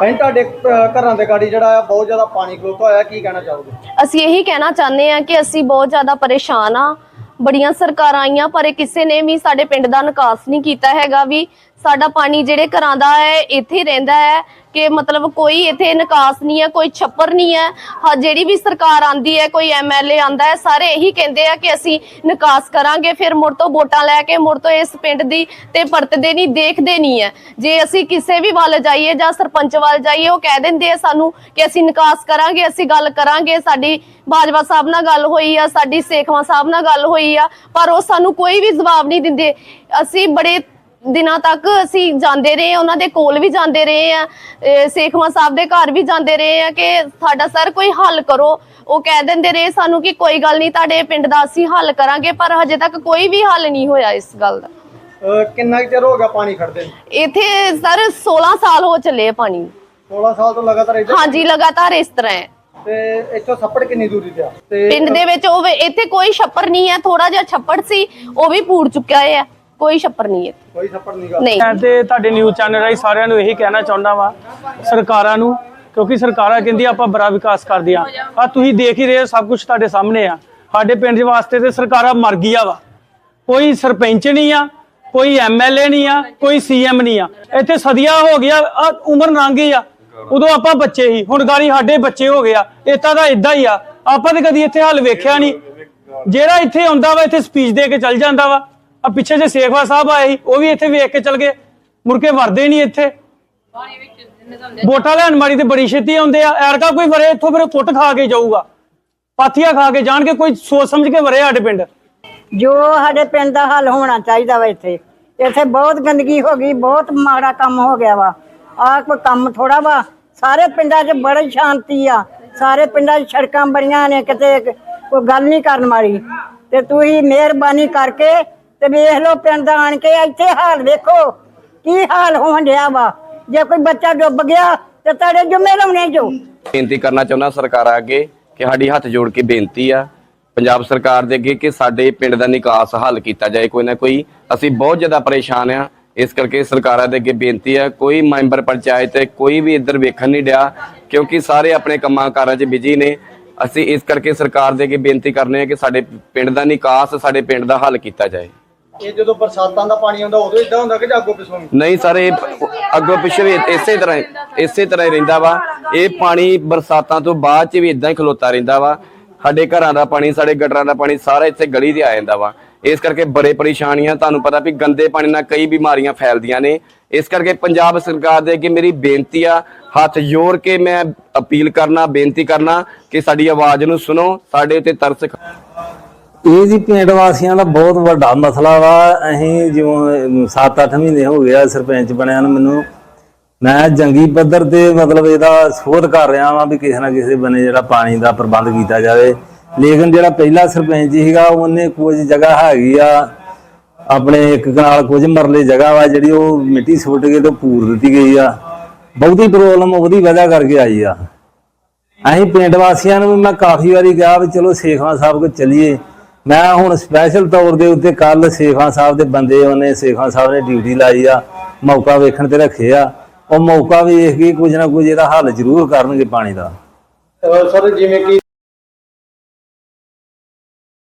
ਭਾਈ ਤੁਹਾਡੇ ਅ, ਘਰਾਂ ਦੇ ਗਾੜੀ ਜਿਹੜਾ ਆ ਬਹੁਤ ਜ਼ਿਆਦਾ ਪਾਣੀ ਖਲੋਤਾ ਹੋਇਆ ਕੀ ਕਹਿਣਾ ਚਾਹੋਗੇ? ਅਸੀਂ ਇਹੀ ਕਹਿਣਾ ਚਾਹੁੰਦੇ ਆ ਕਿ ਅਸੀਂ ਬਹੁਤ ਜ਼ਿਆਦਾ ਪਰੇਸ਼ਾਨ ਆ ਬੜੀਆਂ ਸਰਕਾਰਾਂ ਆਈਆਂ ਪਰ ਇਹ ਕਿਸੇ ਨੇ ਵੀ ਸਾਡੇ ਪਿੰਡ ਦਾ ਨਿਕਾਸ ਨਹੀਂ ਕੀਤਾ ਹੈਗਾ ਵੀ ਸਾਡਾ ਪਾਣੀ ਜਿਹੜੇ ਘਰਾਂ ਦਾ ਹੈ, ਇੱਥੇ ਰਹਿੰਦਾ ਹੈ ਕਿ ਮਤਲਬ ਕੋਈ ਇੱਥੇ ਨਿਕਾਸ ਨਹੀਂ ਹੈ, ਕੋਈ ਛੱਪਰ ਨਹੀਂ ਹੈ। ਹਾਂ, ਜਿਹੜੀ ਵੀ ਸਰਕਾਰ ਆਂਦੀ ਹੈ, ਕੋਈ ਐਮਐਲਏ ਆਂਦਾ ਹੈ, ਸਾਰੇ ਇਹੀ ਕਹਿੰਦੇ ਆ ਕਿ ਅਸੀਂ ਨਿਕਾਸ ਕਰਾਂਗੇ, ਫਿਰ ਮੁੜ ਤੋਂ ਵੋਟਾਂ ਲੈ ਕੇ ਮੁੜ ਤੋਂ ਇਸ ਪਿੰਡ ਦੀ ਤੇ ਪਰਤਦੇ ਨਹੀਂ, ਦੇਖਦੇ ਨਹੀਂ ਹੈ। ਜੇ ਅਸੀਂ ਕਿਸੇ ਵੀ ਵੱਲ ਜਾਈਏ ਜਾਂ ਸਰਪੰਚ ਵੱਲ ਜਾਈਏ, ਉਹ ਕਹਿ ਦਿੰਦੇ ਆ ਸਾਨੂੰ ਕਿ ਅਸੀਂ ਨਿਕਾਸ ਕਰਾਂਗੇ, ਅਸੀਂ ਗੱਲ ਕਰਾਂਗੇ, ਸਾਡੀ ਬਾਜਵਾ ਸਾਹਿਬ ਨਾਲ ਗੱਲ ਹੋਈ ਆ, ਸਾਡੀ ਸੇਖਵਾ ਸਾਹਿਬ ਨਾਲ ਗੱਲ ਹੋਈ ਆ, ਪਰ ਉਹ ਸਾਨੂੰ ਕੋਈ ਵੀ ਜਵਾਬ ਨਹੀਂ ਦਿੰਦੇ। ਅਸੀਂ ਬੜੇ ਦਿਨਾਂ ਤੱਕ ਅਸੀਂ ਜਾਂਦੇ ਰਹੇ ਉਹਨਾਂ ਦੇ ਕੋਲ ਵੀ ਜਾਂਦੇ ਰਹੇ ਆ ਸੇਖਵਾ ਸਾਹਿਬ ਦੇ ਘਰ ਵੀ ਜਾਂਦੇ ਰਹੇ ਆ ਕਿ ਸਾਡਾ ਸਰ ਕੋਈ ਹੱਲ ਕਰੋ। ਉਹ ਕਹਿ ਦਿੰਦੇ ਰਹੇ ਸਾਨੂੰ ਕਿ ਕੋਈ ਗੱਲ ਨਹੀਂ ਤੁਹਾਡੇ ਪਿੰਡ ਦਾ ਅਸੀਂ ਹੱਲ ਕਰਾਂਗੇ ਪਰ ਹਜੇ ਤੱਕ ਕੋਈ ਵੀ ਹੱਲ ਨਹੀਂ ਹੋਇਆ ਇਸ ਗੱਲ ਦਾ। ਕਿੰਨਾ ਚਿਰ ਹੋ ਗਿਆ ਪਾਣੀ ਖੜਦੇ? ਇੱਥੇ ਸਰ 16 ਸਾਲ ਹੋ ਚੱਲੇ ਪਾਣੀ। 16 ਸਾਲ ਤੋਂ ਲਗਾਤਾਰ ਇੱਧਰ? ਹਾਂਜੀ ਲਗਾਤਾਰ ਇਸ ਤਰ੍ਹਾਂ ਹੈ। ਤੇ ਇੱਥੋਂ ਛੱਪੜ ਕਿੰਨੀ ਦੂਰੀ ਤੇ ਆ? ਤੇ ਪਿੰਡ ਦੇ ਵਿੱਚ ਉਹ ਇੱਥੇ ਕੋਈ ਛੱਪਰ ਨਹੀਂ ਹੈ ਥੋੜਾ ਜਿਹਾ ਛੱਪੜ ਸੀ ਉਹ ਵੀ ਪੂੜ ਚੁੱਕਿਆ ਹੈ ਕੋਈ ਛੱਪਰ ਨਹੀਂ ਹੈ ਕੋਈ ਛੱਪੜ ਨਹੀਂ ਗਾ। ਨਹੀਂ। ਮੈਂ ਤੇ ਤੁਹਾਡੇ ਨਿਊਜ਼ ਚੈਨਲ ਰਾਹੀਂ ਸਾਰਿਆਂ ਨੂੰ ਇਹੀ ਕਹਿਣਾ ਚਾਹੁੰਦਾ ਵਾਂ ਸਰਕਾਰਾਂ ਨੂੰ ਕਿਉਂਕਿ ਸਰਕਾਰਾਂ ਕਹਿੰਦੀ ਆਪਾਂ ਬੜਾ ਵਿਕਾਸ ਕਰਦੀਆਂ। ਆ ਤੁਸੀਂ ਦੇਖ ਹੀ ਰਹੇ ਹੋ ਸਭ ਕੁਝ ਤੁਹਾਡੇ ਸਾਹਮਣੇ ਆ। ਸਾਡੇ ਪਿੰਡ ਦੇ ਵਾਸਤੇ ਤੇ ਸਰਕਾਰਾਂ ਮਰ ਗਈਆਂ ਵਾ। ਕੋਈ ਸਰਪੰਚ ਨਹੀਂ ਆ ਕੋਈ ਐਮਐਲਏ ਨਹੀਂ ਆ ਕੋਈ ਸੀਐਮ ਨਹੀਂ ਆ। ਇੱਥੇ ਸਦੀਆਂ ਹੋ ਗਿਆ ਉਮਰ ਲੰਘ ਗਈ ਆ। ਉਦੋਂ ਆਪਾਂ ਬੱਚੇ ਹੀ ਹੁਣ ਗਾੜੀ ਸਾਡੇ ਬੱਚੇ ਹੋ ਗਿਆ ਇਤਾਂ ਦਾ ਇਦਾਂ ਹੀ ਆ। ਆਪਾਂ ਤੇ ਕਦੀ ਇੱਥੇ ਹੱਲ ਵੇਖਿਆ ਨਹੀਂ। ਜਿਹੜਾ ਇੱਥੇ ਆਉਂਦਾ ਵਾ ਇੱਥੇ ਸਪੀਚ ਦੇ ਕੇ ਚੱਲ ਜਾਂਦਾ ਵਾ। ਆ ਪਿੱਛੇ ਜੇ ਸੇਖਵਾ ਸਾਹਿਬ ਆਏ ਸੀ, ਉਹ ਵੀ ਇੱਥੇ ਵੇਖ ਕੇ ਚੱਲ ਗਏ। ਮੁੜ ਵਰਦੇ ਨਹੀਂ ਇੱਥੇ। ਵੋਟਾਂ ਲੈਣ ਮਾਰੀ ਤੇ ਬੜੀ ਛੇਤੀ ਆਉਂਦੇ ਆ। ਐਰਕਾ ਕੋਈ ਵਰੇ ਇੱਥੋਂ, ਫਿਰ ਕੁੱਟ ਖਾ ਕੇ ਜਾਊਗਾ। ਪਾਥੀਆਂ ਖਾ ਕੇ ਜਾਣ ਕੇ ਕੋਈ ਸੋਚ ਸਮਝ ਕੇ ਵਰੇ ਸਾਡੇ ਪਿੰਡ। ਜੋ ਸਾਡੇ ਪਿੰਡ ਦਾ ਹੱਲ ਹੋਣਾ ਚਾਹੀਦਾ ਵਾ ਇੱਥੇ। ਇੱਥੇ ਬਹੁਤ ਗੰਦਗੀ ਹੋ ਗਈ, ਬਹੁਤ ਮਾੜਾ ਕੰਮ ਹੋ ਗਿਆ ਵਾ। ਆਹ ਕੋਈ ਕੰਮ ਥੋੜਾ ਵਾ। ਸਾਰੇ ਪਿੰਡਾਂ 'ਚ ਬੜੀ ਸ਼ਾਂਤੀ ਆ। ਸਾਰੇ ਪਿੰਡਾਂ 'ਚ ਸੜਕਾਂ ਬੜੀਆਂ ਨੇ, ਕਿਤੇ ਕੋਈ ਗੱਲ ਨਹੀਂ ਕਰਨ ਵਾਲੀ। ਤੇ ਤੁਸੀਂ ਮਿਹਰਬਾਨੀ ਕਰਕੇ ਤੇ ਵੇਖ ਲਓ ਪਿੰਡ ਦਾ ਆਣ ਕੇ ਇੱਥੇ ਹਾਲ ਵੇਖੋ, ਕੀ ਹਾਲ ਹੋਣ ਡਿਆ ਵਾ। ਜੇ ਕੋਈ ਬੱਚਾ ਡੁੱਬ ਗਿਆ ਤੇ ਤੁਹਾਡੇ ਜੁਮੇ ਲਾਉਣੇ ਜੋ। ਬੇਨਤੀ ਕਰਨਾ ਚਾਹੁੰਦਾ ਸਰਕਾਰਾਂ ਅੱਗੇ ਕਿ ਸਾਡੀ ਹੱਥ ਜੋੜ ਕੇ ਬੇਨਤੀ ਆ, ਪੰਜਾਬ ਸਰਕਾਰ ਦੇ ਅੱਗੇ ਕਿ ਸਾਡੇ ਪਿੰਡ ਦਾ ਨਿਕਾਸ ਹੱਲ ਕੀਤਾ ਜਾਏ, ਕੋਈ ਨਾ ਕੋਈ ਅਸੀਂ ਬਹੁਤ ਜ਼ਿਆਦਾ ਪਰੇਸ਼ਾਨ ਆ। ਇਸ ਕਰਕੇ ਸਰਕਾਰਾਂ ਦੇ ਅੱਗੇ ਬੇਨਤੀ ਆ, ਕੋਈ ਮੈਂਬਰ ਪੰਚਾਇਤ ਕੋਈ ਵੀ ਇੱਧਰ ਵੇਖਣ ਨਹੀਂ ਡਿਆ, ਕਿਉਂਕਿ ਸਾਰੇ ਆਪਣੇ ਕੰਮਾਂ ਕਾਰਾਂ 'ਚ ਬਿਜ਼ੀ ਨੇ। ਅਸੀਂ ਇਸ ਕਰਕੇ ਸਰਕਾਰ ਦੇ ਅੱਗੇ ਬੇਨਤੀ ਕਰਨੇ ਆ ਕਿ ਸਾਡੇ ਪਿੰਡ ਦਾ ਨਿਕਾਸ, ਸਾਡੇ ਪਿੰਡ ਦਾ ਹੱਲ ਕੀਤਾ ਜਾਏ। ਇਹ ਜਦੋਂ ਬਰਸਾਤਾਂ ਦਾ ਪਾਣੀ ਆਉਂਦਾ, ਉਦੋਂ ਇਦਾਂ ਹੁੰਦਾ ਕਿ ਜਾਗੋ ਪਿਛੋਂ ਨਹੀਂ ਸਰ ਇਹ ਅੱਗੋਂ ਪਿੱਛੇ ਵੀ ਇਸੇ ਤਰ੍ਹਾਂ ਹੀ- ਇਸੇ ਤਰ੍ਹਾਂ ਹੀ ਰਹਿੰਦਾ ਵਾ। ਇਹ ਪਾਣੀ ਬਰਸਾਤਾਂ ਤੋਂ ਬਾਅਦ ਚ ਵੀ ਇਦਾਂ ਹੀ ਖਲੋਤਾ ਰਹਿੰਦਾ ਵਾ। ਸਾਡੇ ਘਰਾਂ ਦਾ ਪਾਣੀ, ਸਾਡੇ ਗਟਰਾਂ ਦਾ ਪਾਣੀ ਸਾਰਾ ਇੱਥੇ ਗਲੀ ਤੇ ਆ ਜਾਂਦਾ ਵਾ। ਇਸ ਕਰਕੇ ਬੜੇ ਪਰੇਸ਼ਾਨੀਆਂ, ਤੁਹਾਨੂੰ ਪਤਾ ਵੀ ਗੰਦੇ ਪਾਣੀ ਨਾਲ ਕਈ ਬਿਮਾਰੀਆਂ ਫੈਲਦੀਆਂ ਨੇ। ਇਸ ਕਰਕੇ ਪੰਜਾਬ ਸਰਕਾਰ ਦੇ ਅੱਗੇ ਮੇਰੀ ਬੇਨਤੀ ਆ, ਹੱਥ ਜੋੜ ਕੇ ਮੈਂ ਅਪੀਲ ਕਰਨਾ, ਬੇਨਤੀ ਕਰਨਾ ਕਿ ਸਾਡੀ ਆਵਾਜ਼ ਨੂੰ ਸੁਣੋ, ਸਾਡੇ ਉੱਤੇ ਤਰਸ ਖਾ- ਇਹ ਜੀ ਪਿੰਡ ਵਾਸੀਆਂ ਦਾ ਬਹੁਤ ਵੱਡਾ ਮਸਲਾ ਵਾ। ਅਸੀਂ ਜਿਵੇਂ 7-8 ਮਹੀਨੇ ਹੋ ਗਿਆ ਸਰਪੰਚ ਬਣਿਆ ਨੂੰ ਮੈਨੂੰ। ਮੈਂ ਜੰਗੀ ਪੱਧਰ ਤੇ ਮਤਲਬ ਇਹਦਾ ਸੋਧ ਕਰ ਰਿਹਾ ਵਾਂ ਵੀ ਕਿਸੇ ਨਾ ਕਿਸੇ ਬਨੇ ਜਿਹੜਾ ਪਾਣੀ ਦਾ ਪ੍ਰਬੰਧ ਕੀਤਾ ਜਾਵੇ। ਲੇਕਿਨ ਜਿਹੜਾ ਪਹਿਲਾ ਸਰਪੰਚ ਸੀਗਾ, ਉਹਨੇ ਕੁਝ ਜਗ੍ਹਾ ਹੈਗੀ ਆ, ਆਪਣੇ ਇੱਕ ਕਨਾਲ ਕੁਝ ਮਰਲੇ ਜਗ੍ਹਾ ਵਾ ਜਿਹੜੀ ਉਹ ਮਿੱਟੀ ਸੁੱਟ ਕੇ ਤੇ ਪੂਰ ਦਿੱਤੀ ਗਈ ਆ। ਬਹੁਤੀ ਪ੍ਰੋਬਲਮ ਉਹਦੀ ਵਜ੍ਹਾ ਕਰਕੇ ਆਈ ਆ। ਅਸੀਂ ਪਿੰਡ ਵਾਸੀਆਂ ਨੂੰ ਵੀ ਮੈਂ ਕਾਫੀ ਵਾਰੀ ਕਿਹਾ ਵੀ ਚਲੋ ਸੇਖਵਾਂ ਸਾਹਿਬ ਕੋ ਚੱਲੀਏ। ਮੈਂ ਹੁਣ ਸਪੈਸ਼ਲ ਤੌਰ ਦੇ ਉੱਤੇ ਕੱਲ ਸੇਖਾਂ ਸਾਹਿਬ ਦੇ ਬੰਦੇ ਉਹਨੇ, ਸੇਖਾਂ ਸਾਹਿਬ ਨੇ ਡਿਊਟੀ ਲਾਈ ਆ, ਮੌਕਾ ਵੇਖਣ ਤੇ ਰੱਖੇ ਆ। ਉਹ ਮੌਕਾ ਵੇਖ ਕੇ ਕੁਝ ਨਾ ਕੁਝ ਇਹਦਾ ਹੱਲ ਜ਼ਰੂਰ ਕਰਨਗੇ ਪਾਣੀ ਦਾ। ਸਰ ਜਿਵੇਂ ਕਿ